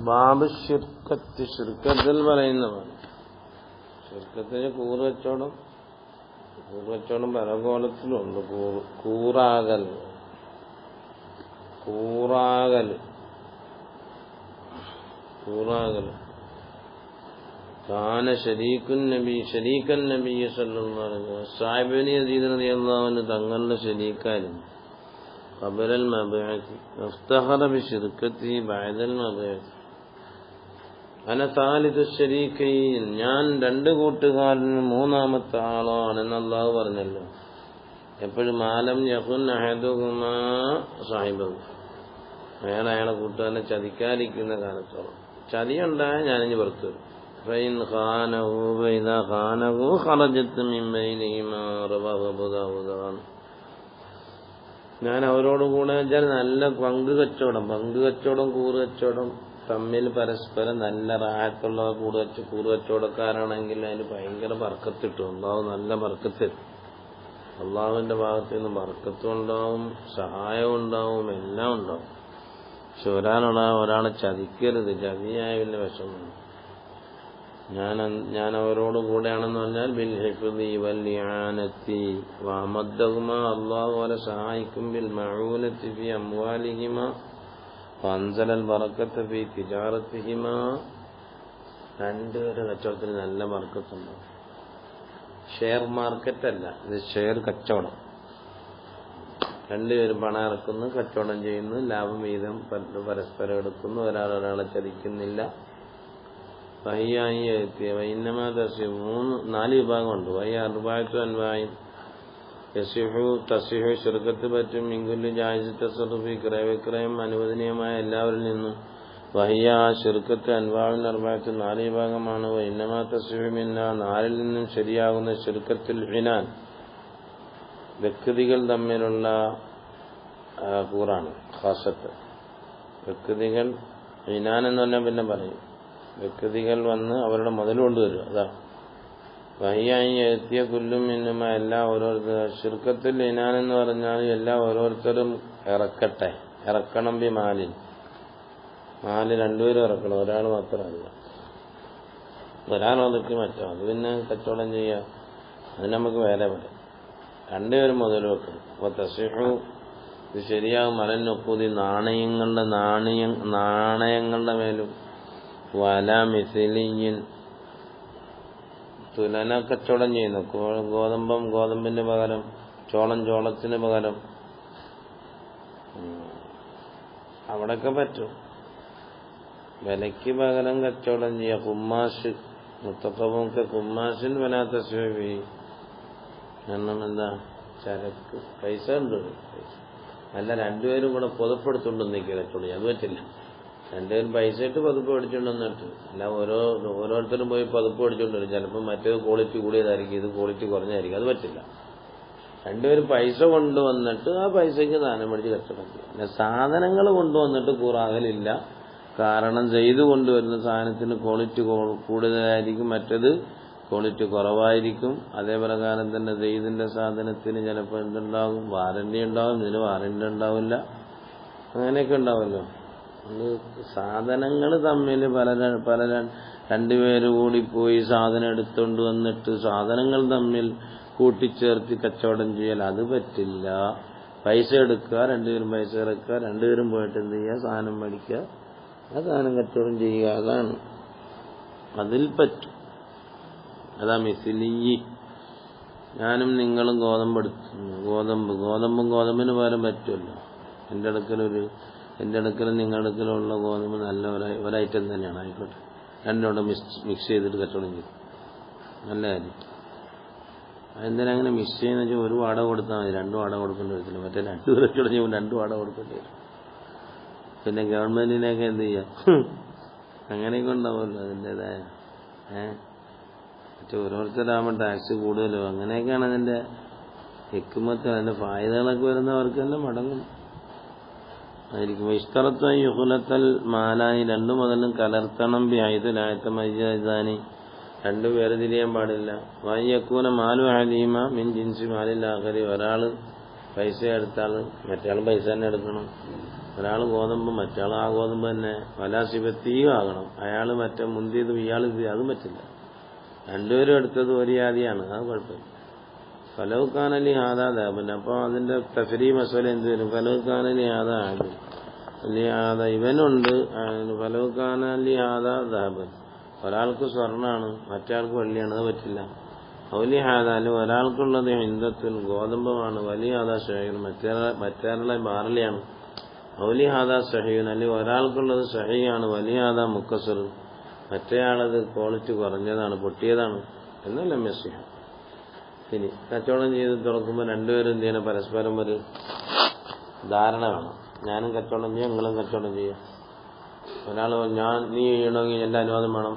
അസ്ബാബ് ഷിർക്കത്ത് ഷിർക്കത്തിൽ പറയുന്നതാണ് ഷിർക്കത്തിന് കൂറ് വെച്ചോടും കൂറ് വെച്ചോടും പല കോലത്തിലുണ്ട് കൂറ് കൂറാകൽ കൂറാകൽ കൂറാകൽ കാന ഷരീഖുൻ നബി ഷരീഖൻ നബി സല്ലല്ലാഹു അലൈഹി വസല്ലം സാഹിബിനി അസീദ് റളിയല്ലാഹു അൻഹു തങ്ങളുടെ ഷരീക്കായിരുന്നു قبل المبعث افتخر بشركته بعد المبعث ഞാൻ രണ്ട് കൂട്ടുകാരന് മൂന്നാമത്തെ ആളാണെന്ന് അള്ളാഹ് പറഞ്ഞല്ലോ. എപ്പോഴും മാലം യഹുൻ അഹദുഹുമാ സാഹിബ്. അയാൾ അയാളെ കൂട്ടുകാരനെ ചതിക്കാതിരിക്കുന്ന കാലത്തോളം. ചതിയുണ്ടായ ഞാനിഞ്ഞ് പുറത്തു വരും. ഞാൻ അവരോടുകൂടെ വെച്ചാൽ നല്ല പങ്ക് കച്ചവടം പങ്ക് കച്ചവടം കൂറ് കച്ചവടം തമ്മിൽ പരസ്പരം നല്ല റാക്കുള്ള കൂട് വെച്ച കൂറ് കച്ചവടക്കാരാണെങ്കിൽ അതിന് ഭയങ്കര ബർക്കത്തിട്ടു. അള്ളാഹു നല്ല വർക്കത്തിൽ അള്ളാഹുവിന്റെ ഭാഗത്ത് നിന്ന് ബർക്കത്തും ഉണ്ടാവും സഹായവും ഉണ്ടാവും എല്ലാം ഉണ്ടാവും. പക്ഷെ ഒരാളുള്ള ഒരാളെ ചതിക്കരുത്. ചതിയായ വലിയ വിഷമം ഞാൻ ഞാൻ അവരോട് കൂടെയാണെന്ന് പറഞ്ഞാൽ ബിൽ ഹിഫ്ദി വല്യാനത്തി ഇആനത്തി അള്ളാഹു അവരെ സഹായിക്കും. ബിൽ മഊനത്തി ഫി വറക്കത്ത് ബറക്കത്ത് ഫി തിജാറത്തിഹിമ. രണ്ടുപേരുടെ കച്ചവടത്തിന് നല്ല ബർക്കത്തുണ്ടാവും ഷെയർ മാർക്കറ്റ് അല്ല ഇത് ഷെയർ കച്ചവടം. രണ്ടുപേരും പണം ഇറക്കുന്നു കച്ചവടം ചെയ്യുന്നു ലാഭം വീതം പരസ്പരം എടുക്കുന്നു ഒരാൾ ഒരാളെ ചതിക്കുന്നില്ല. വയ്യായി എത്തിയ വൈന്നമാ ദർശി മൂന്ന് നാല് വിഭാഗമുണ്ട്. വയ്യ അറുപായത്തു അൻവായും യസിഹു തസിഹു ശുർക്കത്ത് പറ്റും. ഇങ്കുല്ലി ജായിസ് തസറുഫി ക്രയവിക്രയം അനുവദനീയമായ എല്ലാവരിൽ നിന്നും വഹിയ ആ ശുർക്കത്ത് അൻവാവിൻ നിർവഹിച്ച നാല് വിഭാഗമാണ് ഇന്നമാ തസിഹുമില്ല നാലിൽ നിന്നും ശരിയാകുന്ന ശുർക്കത്തിൽ ഹിനാൻ വ്യക്തികൾ തമ്മിലുള്ള കൂറാണ് ഖാസത്ത്. വ്യക്തികൾ ഹിനാൻ എന്ന് പറഞ്ഞാൽ പിന്നെ പറയും. വ്യക്തികൾ വന്ന് അവരുടെ മുതൽ കൊണ്ടുവരും അതാ. വഹിയായി എത്തിയ കുല്ലും എല്ലാം ഓരോരുത്തർ ശുർക്കത്തിൽ ഇനാൻ എന്ന് പറഞ്ഞാൽ എല്ലാ ഓരോരുത്തരും ഇറക്കട്ടെ. ഇറക്കണം ബി മാലിൽ മാൽ രണ്ടുപേരും ഇറക്കണം. ഒരാൾ മാത്രമല്ല. ഒരാൾ ഒതുക്കി മറ്റോ? അത് പിന്നെ കച്ചവടം ചെയ്യാം. അത് നമുക്ക് വേറെ പറയാം രണ്ടുപേരും മുതൽ വെക്കണം അപ്പൊ തസിഹു ഇത് ശരിയാകും മലനൊപ്പൂതി നാണയങ്ങളുടെ നാണയ നാണയങ്ങളുടെ മേലും. വല മിസിലിയൻ തുലന കച്ചവടം ചെയ്യുന്നു. ഗോതമ്പം ഗോതമ്പിന് പകരം ചോളം ചോളത്തിന് പകരം. അവിടൊക്കെ പറ്റും. വിലയ്ക്ക് പകരം കച്ചവടം ചെയ്യുക. കുമ്മാശ് മുത്തക്കവുമൊക്കെ കുമ്മാശിൻ വനാത്ത ശിവി കാരണം എന്താ? ചരക്ക്. പൈസ ഉണ്ട്. അല്ല രണ്ടുപേരും കൂടെ പുതപ്പെടുത്തുകൊണ്ട് നിൽക്കുക കച്ചവടം അത് പറ്റില്ല. രണ്ടുപേരും പൈസ ഇട്ട് പതുപ്പ് മേടിച്ചുകൊണ്ടെന്നിട്ട് അല്ല ഓരോ ഓരോരുത്തരും പോയി പതുപ്പ് മേടിച്ചുകൊണ്ട് ചിലപ്പോൾ മറ്റേത് ക്വാളിറ്റി കൂടിയതായിരിക്കും ഇത് ക്വാളിറ്റി കുറഞ്ഞായിരിക്കും അത് പറ്റില്ല. രണ്ടുപേരും പൈസ കൊണ്ടുവന്നിട്ട് ആ പൈസയ്ക്ക് സാധനം മേടിച്ച് കച്ചവടം ചെയ്യും. പിന്നെ സാധനങ്ങൾ കൊണ്ടുവന്നിട്ട് കൂറാകലില്ല. കാരണം ചെയ്തു കൊണ്ടുവരുന്ന സാധനത്തിന് ക്വാളിറ്റി കൂടുതലായിരിക്കും. മറ്റേത് ക്വാളിറ്റി കുറവായിരിക്കും. അതേ പ്രകാരം തന്നെ ചെയ്തിന്റെ സാധനത്തിന് ചിലപ്പോൾ എന്തുണ്ടാകും? വാറന്റി ഉണ്ടാകും ഇതിന് വാറന്റി ഉണ്ടാവില്ല. അങ്ങനെയൊക്കെ ഉണ്ടാവുമല്ലോ സാധനങ്ങൾ തമ്മിൽ പല പല രണ്ടുപേര് കൂടി പോയി സാധനം എടുത്തുകൊണ്ട് വന്നിട്ട് സാധനങ്ങൾ തമ്മിൽ കൂട്ടിച്ചേർത്ത് കച്ചവടം ചെയ്യൽ അത് പറ്റില്ല. പൈസ എടുക്കുക രണ്ടുപേരും പൈസ ഇറക്കുക രണ്ടുപേരും പോയിട്ട് എന്ത് ചെയ്യുക? സാധനം മേടിക്കുക. ആ സാധനം കച്ചവടം ചെയ്യുക. അതാണ്. അതിൽ പറ്റും. അതാ മിസിലി ഞാനും നിങ്ങളും ഗോതമ്പ് എടുത്തു ഗോതമ്പ്. ഗോതമ്പും ഗോതമ്പിന് പകരം പറ്റുമല്ലോ. എന്റെ അടുക്കലൊരു എന്റെ അടുക്കലും നിങ്ങളുടെ അടുക്കലും ഉള്ള ഗോതമ്പ് നല്ല ഒരു ഐറ്റം തന്നെയാണ്. ആയിക്കോട്ടെ. രണ്ടോടെ മിക്സ് ചെയ്തിട്ട് കച്ചവടം ചെയ്തു നല്ല കാര്യം. എന്തിനാ അങ്ങനെ മിക്സ് ചെയ്യുന്ന വെച്ചാൽ ഒരു വാടക കൊടുത്താൽ മതി. രണ്ടു വാടക കൊടുക്കേണ്ടി വരത്തില്ല. മറ്റേ രണ്ടു കച്ചവടം ചെയ്യുമ്പോൾ രണ്ടു വാടക കൊടുക്കേണ്ടി വരും. പിന്നെ ഗവൺമെന്റിനെയൊക്കെ എന്ത് ചെയ്യാം? അങ്ങനെയൊക്കെ ഉണ്ടാവുമല്ലോ അതിന്റെതായ ഏഹ് മറ്റേ ഓരോരുത്തരാകുമ്പോൾ ടാക്സ് കൂടുതലും? അങ്ങനെയൊക്കെയാണ് അതിന്റെ എക്കുമ്പോൾ അതിന്റെ ഫായുതകളൊക്കെ വരുന്നവർക്കെല്ലാം മടങ്ങും. ആയിരിക്കും. ഇഷ്ടറത്ത യുഹുലത്തൽ മാലായി രണ്ടു മുതലും കലർത്തണം ബി ആയുധലായത്ത മൈജാനി രണ്ടു വേർതിരിയാൻ പാടില്ല. വായിയക്കൂന മാലു അലീമ മിൻ ജിൻസി മാലിൽ ആഖരി. ഒരാൾ പൈസ എടുത്താൽ മറ്റാൾ പൈസ തന്നെ എടുക്കണം. ഒരാൾ ഗോതമ്പ് മറ്റാൾ ആ ഗോതമ്പ് തന്നെ. വലാശിപത്തിയും ആകണം അയാൾ മറ്റേ മുന്തിയതും ഇയാൾ ഇത് അതും പറ്റില്ല. രണ്ടുപേരും എടുത്തത് ഒരു ജാതിയാണ്. അത് കുഴപ്പമില്ല. ഫലവുക്കാനലി ആദാ പിന്നെ അപ്പോൾ അതിന്റെ തഫരി മസല എന്ത് വരും ഫലവുക്കാനലി ആദാ ആകും അലി ആദാ ഇവനുണ്ട് ഫലവുക്കാനലി ആദാ ദാബൻ. ഒരാൾക്ക് സ്വർണമാണ് മറ്റാൾക്ക് വെള്ളിയാണ് അത് പറ്റില്ല. ഔലി ആദാൽ ഒരാൾക്കുള്ളത് ഹിന്ദത്തിൽ ഗോതമ്പമാണ്. വലിയ ആദാ ഷഹീർ മറ്റേ മറ്റേ ബാറലിയാണ് ഔലി ഹാദാ ഷഹീൻ അല്ലെങ്കിൽ ഒരാൾക്കുള്ളത് സഹിയാണ് വലിയ ആദാ മുക്കസർ മറ്റേയാളത് ക്വാളിറ്റി കുറഞ്ഞതാണ് പൊട്ടിയതാണ്. എന്നല്ല മെസ്സിഹ. ഇനി കച്ചവടം ചെയ്ത് തുറക്കുമ്പോൾ രണ്ടുപേരും എന്ത് ചെയ്യണം? പരസ്പരം ഒരു ധാരണ വേണം ഞാനും കച്ചവടം ചെയ്യാം നിങ്ങളും കച്ചവടം ചെയ്യാം. ഒരാൾ ഞാൻ നീ ചെയ്യണമെങ്കിൽ എന്റെ അനുവാദം വേണം.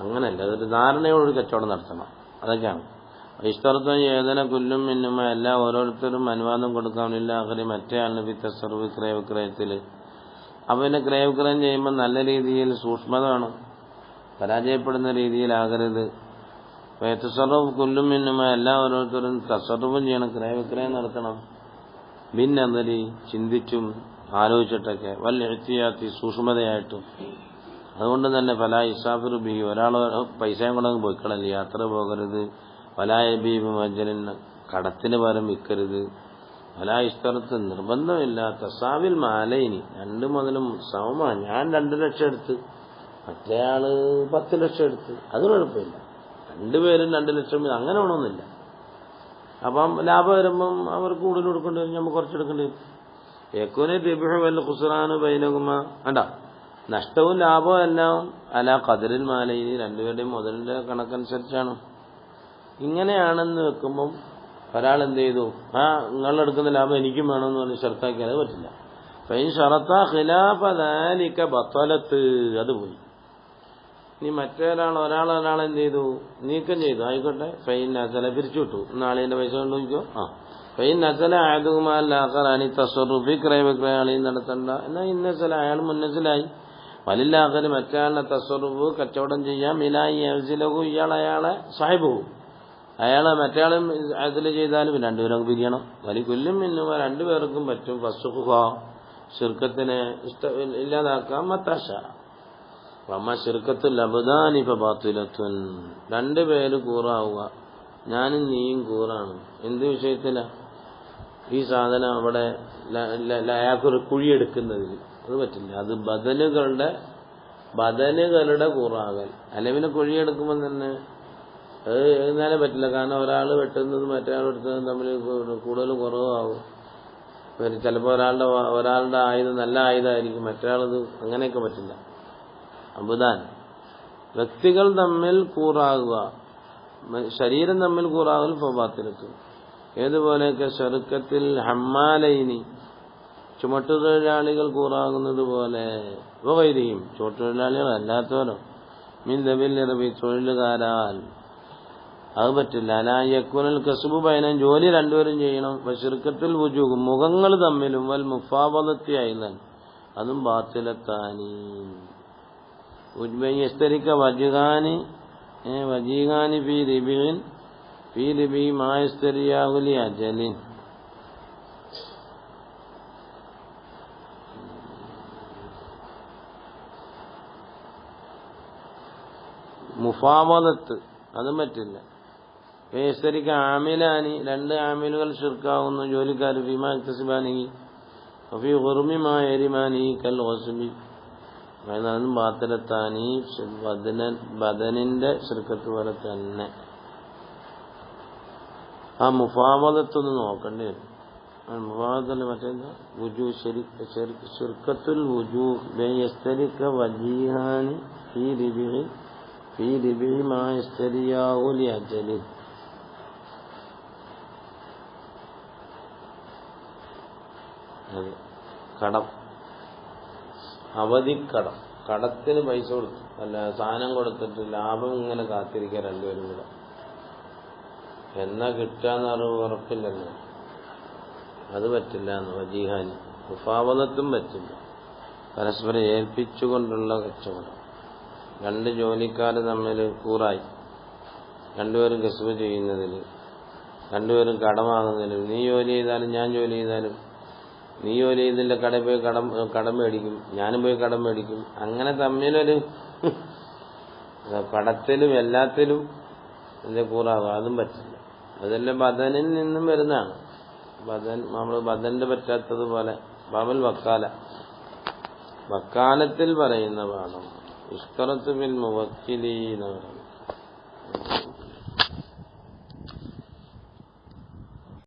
അങ്ങനല്ല അതൊരു ധാരണയോടൊരു കച്ചവടം നടത്തണം. അതൊക്കെയാണ്. ഇഷ്ടത്വം ഏതന കുല്ലും മിന്നുമ എല്ലാ ഓരോരുത്തരും അനുവാദം കൊടുക്കാനില്ല അകരി മറ്റേ ആളിന് വിത്തസർവ് ക്രയവിക്രയത്തിൽ പിന്നെ ക്രയവിക്രയം ചെയ്യുമ്പോൾ നല്ല രീതിയിൽ സൂക്ഷ്മത വേണം. പരാജയപ്പെടുന്ന രീതിയിലാകരുത് തസറവ് കൊല്ലും മിന്നുമ എല്ലാ ഓരോരുത്തരും തസറവും ചെയ്യണം ക്രയവിക്രയം നടത്തണം. ഭിന്നതലി ചിന്തിച്ചും ആലോചിച്ചിട്ടൊക്കെ. വല്ല എത്തിയാത്തി സൂക്ഷ്മതയായിട്ടും. അതുകൊണ്ട് തന്നെ പല ഇസാഫിർ ബി ഒരാൾ പൈസയും കൊണ്ടങ്ങ് പോയിക്കളല്ല യാത്ര പോകരുത്. പല മജ്ജലിന് കടത്തിന് പകരം വിൽക്കരുത്. പല ഇസ്തറത്ത് നിർബന്ധമില്ല തസാവിൽ മാലയിനി രണ്ട് മുതലും സമമാണ്. ഞാൻ രണ്ട് ലക്ഷം എടുത്ത്. മറ്റേ ആൾ പത്ത് ലക്ഷം എടുത്ത്. അത് രണ്ടുപേരും രണ്ട് ലക്ഷം അങ്ങനെ വേണമെന്നില്ല അപ്പം ലാഭം വരുമ്പം അവർ കൂടുതൽ കൊടുക്കേണ്ടി വരും നമ്മൾ കുറച്ചെടുക്കേണ്ടി വരും. ഏക്കോനെ രബിഹ വല്ല ഖുസ്റാന് ബൈനകുമ വേണ്ട നഷ്ടവും ലാഭവും എല്ലാം അല കതിരിൽ മാലയിൽ രണ്ടുപേരുടെയും മുതലിന്റെ കണക്കനുസരിച്ചാണ്. ഇങ്ങനെയാണെന്ന് വെക്കുമ്പം ഒരാൾ എന്ത് ചെയ്തു? ആ നിങ്ങളെടുക്കുന്ന ലാഭം എനിക്കും വേണമെന്ന് പറഞ്ഞ് ഷർത്താക്കിയാൽ പറ്റില്ല. ഫൈൻ ഷറത്ത ഖിലാഫലിക്ക ബത്തലത്ത് അത് പോയി. ഇനി മറ്റൊരാൾ ഒരാൾ ഒരാൾ എന്ത് ചെയ്തു? നീക്കം ചെയ്തു. ആയിക്കോട്ടെ. ഫൈൻ നസല പിരിച്ചു വിട്ടു നാളെ എന്റെ പൈസ കൊണ്ട് നോക്കിയോ ആ. ഫൈൻ നസല ആയതുമാലാഖറാനി തസ്വറുഫി വിക്രയാളി നടത്തണ്ട. എന്നാ ഇന്നസല അയാൾ മുന്നസിലായി. വലില്ലാഖര് മറ്റാളിനെ തസ്വറുഫ് കച്ചവടം ചെയ്യാം മിലായി അവസിലകു ഇയാൾ അയാളെ സാഹിബവും അയാളെ മറ്റയാളും അതിൽ ചെയ്താലും രണ്ടുപേരും പിരിയണം. വലി കൊല്ലും മിന്നുമ രണ്ടുപേർക്കും പറ്റും. ഫസുഖ ശിർക്കത്തിനെ ഇഷ്ട ഇല്ലാതാക്കാം. മത്താശ. അമ്മ അബദാനിപ്പ അബദാനിഫ രണ്ട് പേര് കൂറാവുക. ഞാനും നീയും കൂറാണ്. എന്ത് വിഷയത്തില? ഈ സാധനം അവിടെ അയാൾക്കൊരു കുഴിയെടുക്കുന്നതിൽ. അത് പറ്റില്ല. അത് ബദലുകളുടെ ബദലുകളുടെ കൂറാകൽ. അല്ലെ പിന്നെ കുഴിയെടുക്കുമ്പോൾ തന്നെ അത് എഴുന്നാലേ പറ്റില്ല. കാരണം ഒരാൾ വെട്ടുന്നത് മറ്റേ വെട്ടുന്നതും തമ്മിൽ കൂടുതൽ കുറവാകും ചിലപ്പോൾ ഒരാളുടെ ഒരാളുടെ ആയുധം നല്ല ആയുധമായിരിക്കും. മറ്റൊരാളത് അങ്ങനെയൊക്കെ പറ്റില്ല. അബുദാൻ. വ്യക്തികൾ തമ്മിൽ കൂറാകുക. ശരീരം തമ്മിൽ കൂറാകൽ ഫബാത്തിലെത്തും ഏതുപോലെയൊക്കെ ചെറുക്കത്തിൽ ഹമ്മാലൈനി ചുമട്ടുതൊഴിലാളികൾ കൂറാകുന്നത് പോലെ വൈരിയും ചുമട്ടുതൊഴിലാളികൾ അല്ലാത്തവരോ. മീൻ ദബിൽ ഇറബി തൊഴിലുകാരാൽ. അത് പറ്റില്ല. അലായക്കുനൽ കസുബ് പയനം ജോലി രണ്ടുപേരും ചെയ്യണം. ചെറുക്കത്തിൽ വുജൂഹും മുഖങ്ങൾ തമ്മിലും വൽ മുഫാബദത്തി അയലൻ അതും ബാത്തിലെത്താനി. ഉജ്ബയ്യസ്തരിക്ക വജുകാനി വജീകാനി ഫി ലിബിൻ ഫി ലിബി മായസ്തരിയാകുലി അജലിൻ. മുഫാവലത്ത് അതും പറ്റില്ല. വേസ്തരിക്ക് ആമിലാനി രണ്ട് ആമിലുകൾ ഷിർക്കാവുന്നു ജോലിക്കാർ ഫിമാ ഇക്തസിബാനി ഫി ഉറുമിമാ എരിമാനി കൽ ഓസുബി അതും ബാത്തിലെത്താനി ബദന ബദനിന്റെ ശിർക്കത്ത് പോലെ തന്നെ. ആ മുഫാവതത്തൊന്ന് നോക്കണ്ടേ വരും. മുഫാവലത്തല്ല മറ്റേന്താ വുജു മാ അജലി. കടം. അവധിക്കടം. കടത്തിന് പൈസ കൊടുത്തു. അല്ല സാധനം കൊടുത്തിട്ട് ലാഭം ഇങ്ങനെ കാത്തിരിക്കുക രണ്ടുപേരും കൂടെ. എന്നാ കിട്ടാന്ന് അറിവ് ഉറപ്പില്ലല്ലോ അത് പറ്റില്ല എന്ന് വജീഹാനി. ഉപാവനത്തും പറ്റില്ല. പരസ്പരം ഏൽപ്പിച്ചുകൊണ്ടുള്ള കച്ചവടം. രണ്ട് ജോലിക്കാർ തമ്മിൽ കൂറായി. രണ്ടുപേരും കസുവ ചെയ്യുന്നതിൽ രണ്ടുപേരും കടമാകുന്നതിൽ നീ ജോലി ചെയ്താലും ഞാൻ ജോലി ചെയ്താലും നീ ഒരു ഇതിന്റെ കടയിൽ പോയി കടം കടം മേടിക്കും ഞാനും പോയി കടം മേടിക്കും. അങ്ങനെ തമ്മിലൊരു പടത്തിലും എല്ലാത്തിലും എന്റെ കൂറാകും അതും പറ്റില്ല. അതെല്ലാം ബദനിൽ നിന്നും വരുന്നതാണ്. ബദൻ നമ്മൾ ബദന്റെ പറ്റാത്തതുപോലെ ബാബൽ വക്കാല. വക്കാലത്തിൽ പറയുന്ന പാഠം ഇഷ്കറത്ത് ബിൽ മുവക്കിലീന്ന്